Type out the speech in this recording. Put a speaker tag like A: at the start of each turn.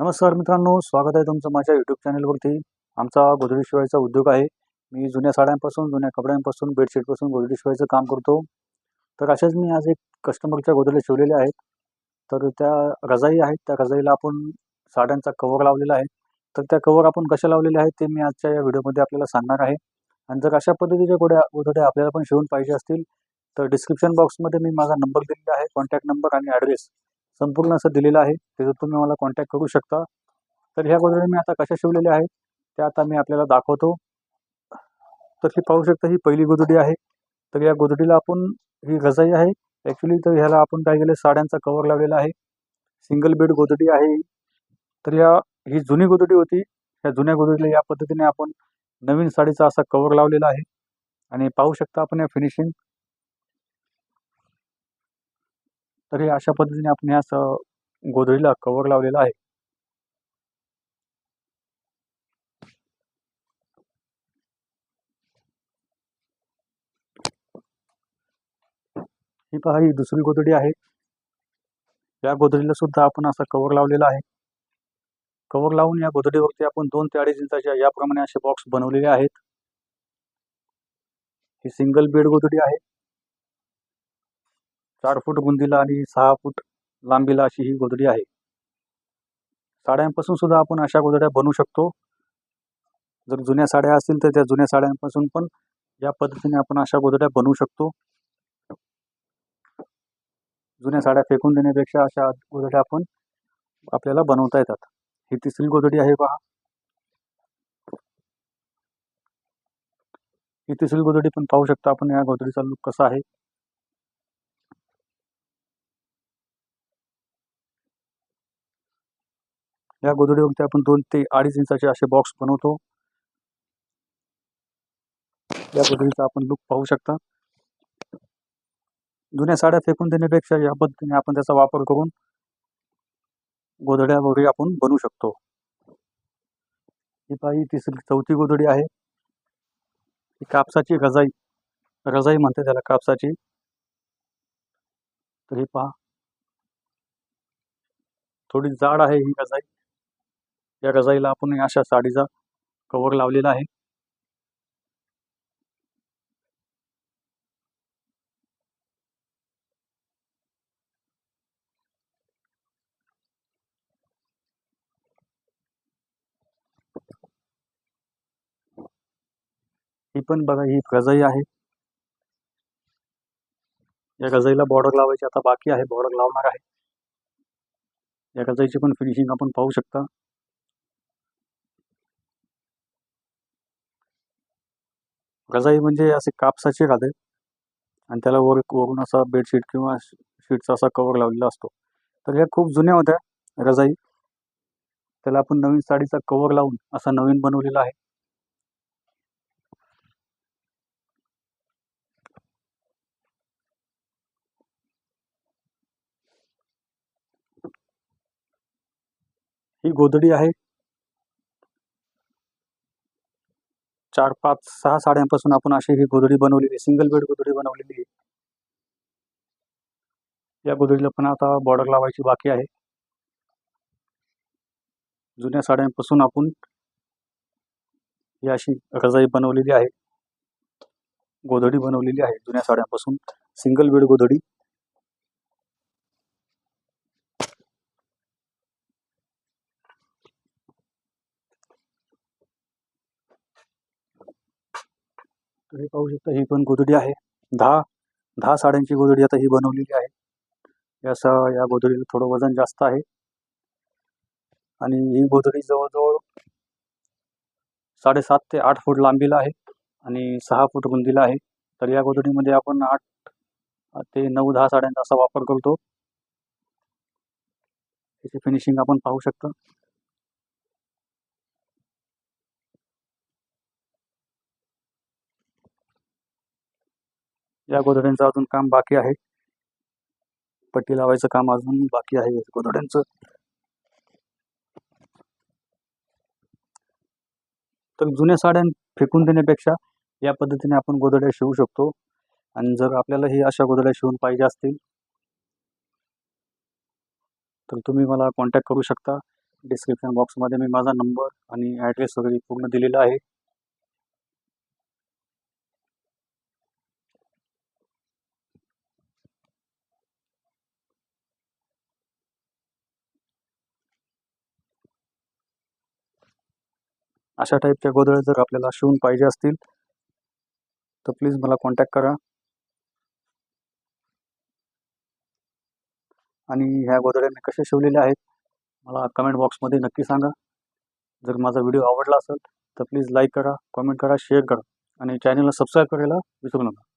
A: नमस्कार मित्रांनो स्वागत आहे तुमचं माझ्या यूट्यूब चॅनलवरती आमचा गोदडी शिवायचा उद्योग आहे. मी जुन्या साड्यांपासून जुन्या कपड्यांपासून बेडशीटपासून गोदडी शिवायचं काम करतो. तर अशाच मी आज एक कस्टमरच्या गोदड्या शिवलेल्या आहेत. तर त्या रजाई आहेत. त्या रजाईला आपण साड्यांचा कवर लावलेला आहे. तर त्या कवर आपण कशा लावलेल्या आहेत ते मी आजच्या या व्हिडिओमध्ये आपल्याला सांगणार आहे. आणि जर अशा पद्धतीच्या गोड्या गोदड्या आपल्याला पण शिवून पाहिजे असतील तर डिस्क्रिप्शन बॉक्समध्ये मी माझा नंबर दिलेला आहे कॉन्टॅक्ट नंबर आणि ॲड्रेस संपूर्ण असं दिलेलं आहे त्याचं तुम्ही मला कॉन्टॅक्ट करू शकता. तर ह्या गोदड्या मी आता कशा शिवलेल्या आहेत त्या आता मी आपल्याला दाखवतो. तर ही पाहू शकता ही पहिली गोदडी आहे. तर या गोदडीला आपण ही रजाई आहे. ॲक्च्युली तर ह्याला आपण काय केलं साड्यांचा कवर लावलेला आहे. सिंगल बेड गोदडी आहे. तर या ही जुनी गोदडी होती. ह्या जुन्या गोदडीला या पद्धतीने आपण नवीन साडीचा असा कवर लावलेला आहे. आणि पाहू शकता आपण या फिनिशिंग तर हे अशा पद्धतीने आपण या गोधडीला कवर लावलेला आहे. ही पहा ही दुसरी गोदडी आहे. या गोदडीला सुद्धा आपण असा कवर लावलेला आहे. कवर लावून या गोदडीवरती आपण दोन ते अडीच इंचाच्या याप्रमाणे असे बॉक्स बनवलेले आहेत. ही सिंगल बेड गोदडी आहे. चार फूट रुंदीला आणि सहा फूट लांबीला अशी ही गोदडी आहे. साड्यांपासून सुद्धा आपण अशा गोदड्या बनवू शकतो. जर जुन्या साड्या असतील तर त्या जुन्या साड्यांपासून पण या पद्धतीने आपण अशा गोदड्या बनवू शकतो. जुन्या साड्या फेकून देण्यापेक्षा अशा गोदड्या आपण आपल्याला बनवता येतात. ही तिसरी गोदडी आहे पहा. ही तिसरी गोदडी पण पाहू शकता आपण या गोदडीचा लुक कसा आहे. या गोधडीवरती आपण दोन ते अडीच इंचाचे असे बॉक्स बनवतो. या गोधडीचा आपण लुक पाहू शकता. जुन्या साड्या फेकून देण्यापेक्षा या पद्धतीने आपण त्याचा वापर करून गोधड्या वगैरे आपण बनवू शकतो. ही पाही तिसरी चौथी गोधडी आहे. ही कापसाची रजाई रजाई म्हणते त्याला कापसाची. तर ही पहा. थोडी जाड आहे ही रजाई. या रजाईला आपण अशा साडीचा कवर लावलेला आहे. ही पण बघा ही रजाई आहे. या रजाईला बॉर्डर लावायची आता बाकी आहे बॉर्डर लावणार आहे. या रजाईची पण फिनिशिंग आपण पाहू शकता. रजाई म्हणजे असे कापसाची राहते आणि त्याला वर वरून असा बेडशीट किंवा शीटचा असा कवर लावलेला असतो. तर ह्या खूप जुन्या होत्या रजाई. त्याला आपण नवीन साडीचा कवर लावून असा नवीन बनवलेला आहे. ही गोधडी आहे. चार पाच सहा साड्यांपासून आपण अशी ही गोदडी बनवलेली सिंगल बेड गोदडी बनवलेली आहे. या गोदडीला पण आता बॉर्डर लावायची बाकी आहे. जुन्या साड्यांपासून आपण ही अशी रजाई बनवलेली आहे. गोदडी बनवलेली आहे जुन्या साड्यांपासून. सिंगल बेड गोदडी तुम्ही पाहू शकता ही पण गोधडी आहे. दहा दहा साड्यांची गोधडी आता ही बनवलेली आहे. याचा या गोधडीला थोडं वजन जास्त आहे. आणि ही गोधडी जवळजवळ साडेसात ते आठ फूट लांबीला आहे आणि सहा फूट रुंदीला आहे. तर या गोधडीमध्ये आपण आठ ते नऊ दहा साड्यांचा असा वापर करतो. त्याची फिनिशिंग आपण पाहू शकतो. या गोधड्यांचं अजून काम बाकी आहे. पट्टी लावायचं काम अजून बाकी आहे गोधड्यांचं. तर जुन्या साड्या फेकून देण्यापेक्षा या पद्धतीने आपण गोधड्या शिवू शकतो. आणि जर आपल्याला ही अशा गोधड्या शिवून पाहिजे असतील तर तुम्ही मला कॉन्टॅक्ट करू शकता. डिस्क्रिप्शन बॉक्समध्ये मी माझा नंबर आणि ॲड्रेस वगैरे पूर्ण दिलेला आहे. अशा टाईपच्या गोदड्या जर आपल्याला शिवून पाहिजे असतील तर प्लीज मला कॉन्टॅक्ट करा. आणि ह्या गोदड्या मी कशा शिवलेल्या आहेत मला कमेंट बॉक्समध्ये नक्की सांगा. जर माझा व्हिडिओ आवडला असेल तर प्लीज लाईक करा कमेंट करा शेअर करा. आणि चॅनलला सबस्क्राईब करायला विसरू नका.